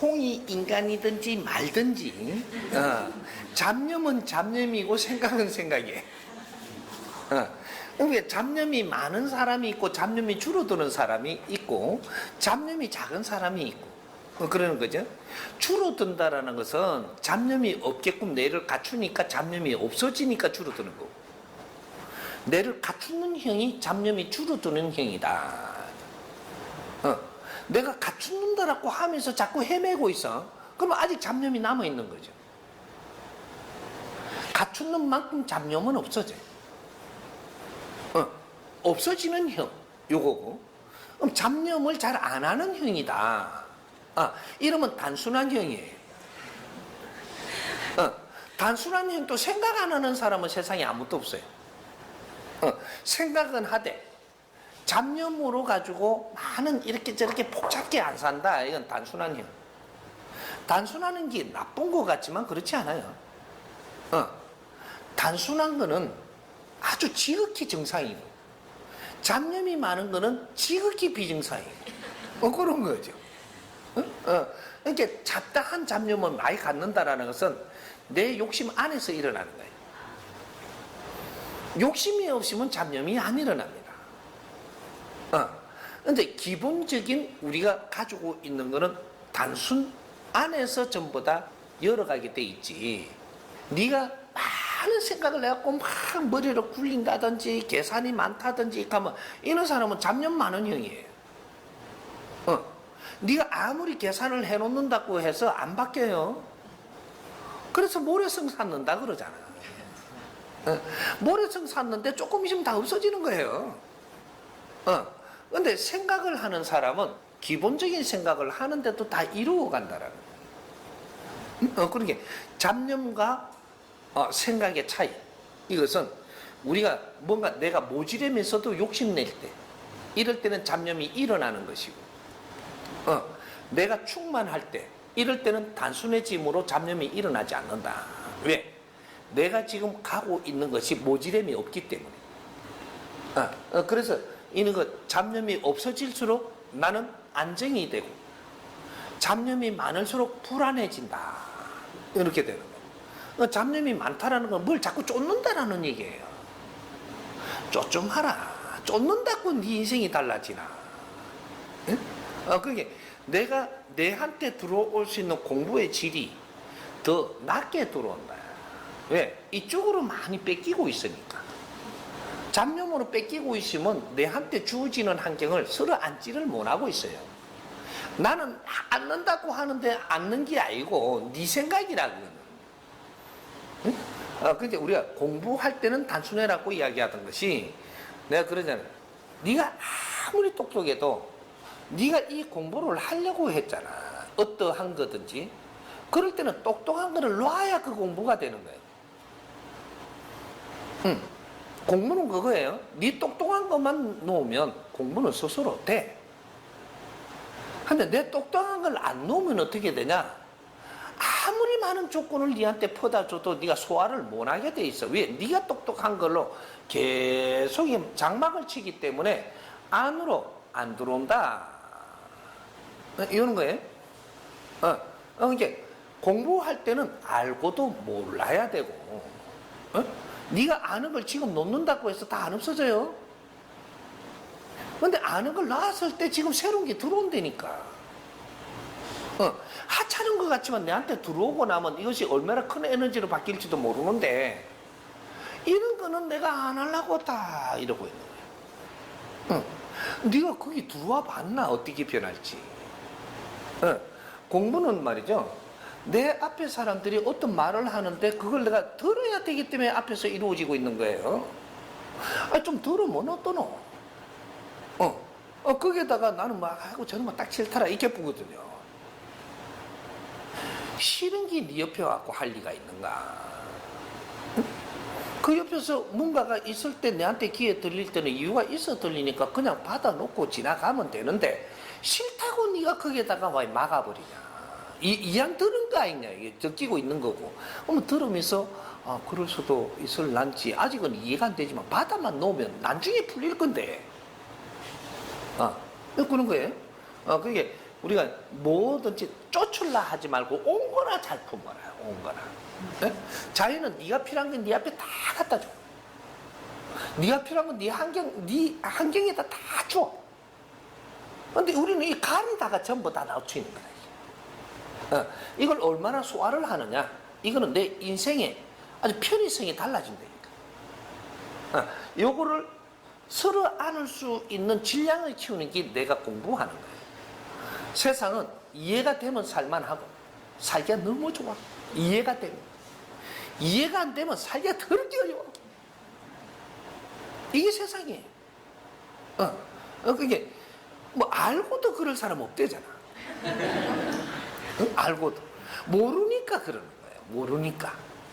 홍이 인간이든지 말든지 어, 잡념은 잡념이고 생각은 생각이에요. 어. 그러니까 잡념이 많은 사람이 있고 잡념이 줄어드는 사람이 있고 잡념이 작은 사람이 있고 어, 그러는 거죠. 줄어든다라는 것은 잡념이 없게끔 뇌를 갖추니까 잡념이 없어지니까 줄어드는 거고 뇌를 갖추는 형이 잡념이 줄어드는 형이다. 어, 내가 갖춘다라고 하면서 자꾸 헤매고 있어. 그러면 아직 잡념이 남아 있는 거죠. 갖추는 만큼 잡념은 없어져. 어, 없어지는 형, 요거고. 그럼 잡념을 잘 안 하는 형이다. 아, 이러면 단순한 형이에요. 어, 단순한 형도 생각 안 하는 사람은 세상에 아무도 없어요. 어, 생각은 하되 잡념으로 가지고 많은 이렇게 저렇게 복잡게 안 산다. 이건 단순한 형. 단순하는 게 나쁜 것 같지만 그렇지 않아요. 어, 단순한 거는 아주 지극히 정상이고 잡념이 많은 거는 지극히 비정상이고 어, 그런 거죠. 어? 어. 그러니까 잡다한 잡념을 많이 갖는다라는 것은 내 욕심 안에서 일어나는 거예요. 욕심이 없으면 잡념이 안 일어납니다. 어. 근데 기본적인 우리가 가지고 있는 거는 단순 안에서 전부 다 열어가게 돼 있지. 네가 많은 생각을 해갖고 막 머리를 굴린다든지 계산이 많다든지 하면 이런 사람은 잡념 많은 형이에요. 어. 네가 아무리 계산을 해놓는다고 해서 안 바뀌어요. 그래서 모래성 샀는다 그러잖아. 어. 모래성 샀는데 조금 있으면 다 없어지는 거예요. 어. 근데 생각을 하는 사람은 기본적인 생각을 하는데도 다 이루어 간다라는 거예요. 어, 그러니까 잡념과 어, 생각의 차이. 이것은 우리가 뭔가 내가 모지르면서도 욕심낼 때, 이럴 때는 잡념이 일어나는 것이고, 어, 내가 충만할 때, 이럴 때는 단순해짐으로 잡념이 일어나지 않는다. 왜? 내가 지금 가고 있는 것이 모지름이 없기 때문에. 어, 어, 그래서 이는 것 잡념이 없어질수록 나는 안정이 되고 잡념이 많을수록 불안해진다. 이렇게 되는 거예요. 어, 잡념이 많다라는 건 뭘 자꾸 쫓는다라는 얘기예요. 쫓좀 하라. 쫓는다고 네 인생이 달라지나. 응? 어, 그게 내가 내한테 들어올 수 있는 공부의 질이 더 낮게 들어온다. 왜? 이쪽으로 많이 뺏기고 있으니까. 잡념으로 뺏기고 있으면 내한테 주어지는 환경을 서로 앉지를 못하고 있어요. 나는 앉는다고 하는데 앉는 게 아니고 네 생각이라고. 응? 어, 근데 우리가 공부할 때는 단순해라고 이야기하던 것이 내가 그러잖아. 네가 아무리 똑똑해도 네가 이 공부를 하려고 했잖아. 어떠한 거든지. 그럴 때는 똑똑한 거를 놔야 그 공부가 되는 거예요. 응. 공부는 그거예요. 네 똑똑한 것만 놓으면 공부는 스스로 돼. 근데 내 똑똑한 걸 안 놓으면 어떻게 되냐? 아무리 많은 조건을 네한테 퍼다 줘도 네가 소화를 못 하게 돼 있어. 왜? 네가 똑똑한 걸로 계속 장막을 치기 때문에 안으로 안 들어온다. 어, 이러는 거예요. 어, 어, 이게 공부할 때는 알고도 몰라야 되고, 어? 네가 아는 걸 지금 놓는다고 해서 다 안 없어져요. 근데 아는 걸 놨을 때 지금 새로운 게 들어온다니까. 어, 하찮은 것 같지만 내한테 들어오고 나면 이것이 얼마나 큰 에너지로 바뀔지도 모르는데 이런 거는 내가 안 하려고 다 이러고 있는 거야. 어, 네가 거기 들어와 봤나 어떻게 변할지. 어, 공부는 말이죠. 내 앞에 사람들이 어떤 말을 하는데 그걸 내가 들어야 되기 때문에 앞에서 이루어지고 있는 거예요. 아, 좀 들으면 어떠노? 어, 어, 거기에다가 나는 막, 아이고, 저는 막딱 싫더라. 이렇게 보거든요. 싫은 게 네 옆에 와갖고 할 리가 있는가? 응? 그 옆에서 뭔가가 있을 때 내한테 귀에 들릴 때는 이유가 있어 들리니까 그냥 받아놓고 지나가면 되는데 싫다고 네가 거기에다가 왜 막아버리냐? 이, 이양 들은 거 아니냐? 느끼고 있는 거고. 그러면 들으면서, 아, 그럴 수도 있을란지 아직은 이해가 안 되지만 바다만 놓으면 나중에 풀릴 건데. 아, 그런 거예요. 어, 그게 우리가 뭐든지 쫓을라 하지 말고 온 거나 잘 품어라. 온 거나. 예? 자연은 네가 필요한 건 네 앞에 다 갖다 줘. 네가 필요한 건 네 환경, 네 환경에다 다 줘. 근데 우리는 이 가리다가 전부 다 nau치는 거야. 어, 이걸 얼마나 소화를 하느냐? 이거는 내 인생의 아주 편의성이 달라진다니까. 어, 요거를 서로 안을 수 있는 질량을 키우는 게 내가 공부하는 거예요. 세상은 이해가 되면 살만하고 살기가 너무 좋아. 이해가 되면. 이해가 안 되면 살기가 더럽게 어려워. 이게 세상이에요. 어, 어, 그게 뭐 알고도 그럴 사람 없대잖아. 응? 알고도 모르니까 그러는 거예요. 모르니까.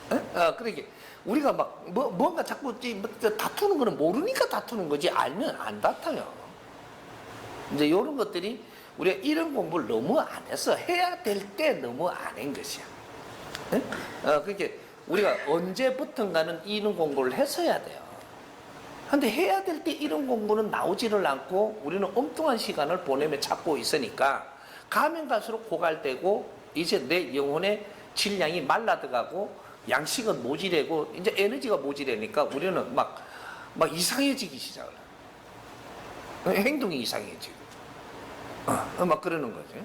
어? 어, 그러게 우리가 막 뭐, 뭔가 자꾸 이 뭐, 저 다투는 거는 모르니까 다투는 거지 알면 안 다퉈요. 이제 이런 것들이 우리가 이런 공부를 너무 안 해서 해야 될 때 너무 안 한 것이야. 응? 어, 그게 우리가 언제부턴가는 이런 공부를 했어야 돼요. 근데 해야 될 때 이런 공부는 나오지를 않고 우리는 엉뚱한 시간을 보내며 찾고 있으니까 가면 갈수록 고갈되고 이제 내 영혼의 질량이 말라들어가고 양식은 모질해고 이제 에너지가 모질하니까 우리는 막, 막 이상해지기 시작을 해요. 행동이 이상해지고. 어, 막 그러는 거죠.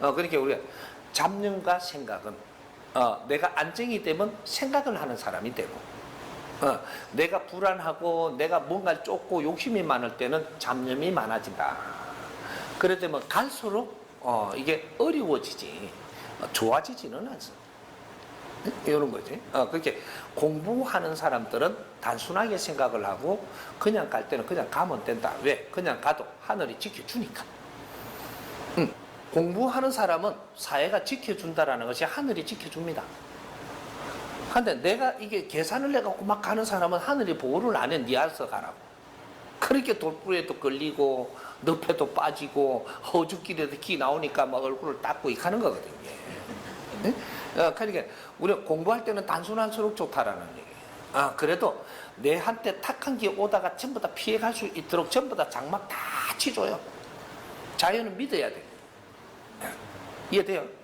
어, 그러니까 우리가 잡념과 생각은 어, 내가 안정이 되면 생각을 하는 사람이 되고 어, 내가 불안하고 내가 뭔가를 쫓고 욕심이 많을 때는 잡념이 많아진다. 그럴 때면 갈수록 어, 이게 어려워지지 어, 좋아지지는 않습니다. 이런 거지. 어, 그렇게 공부하는 사람들은 단순하게 생각을 하고 그냥 갈 때는 그냥 가면 된다. 왜? 그냥 가도 하늘이 지켜주니까. 음, 공부하는 사람은 사회가 지켜준다라는 것이 하늘이 지켜줍니다. 근데 내가 이게 계산을 해갖고 막 가는 사람은 하늘이 보호를 안 해. 니 알아서 가라고. 그렇게 돌부에도 걸리고 늪에도 빠지고 허죽길에도 기 나오니까 막 얼굴을 닦고 이렇게 하는 거거든요. 네? 어, 그러니까 우리 공부할 때는 단순할수록 좋다라는 얘기예요. 아, 그래도 내 한테 탁한 게 오다가 전부 다 피해갈 수 있도록 전부 다 장막 다 치줘요. 자연은 믿어야 돼요. 이해돼요?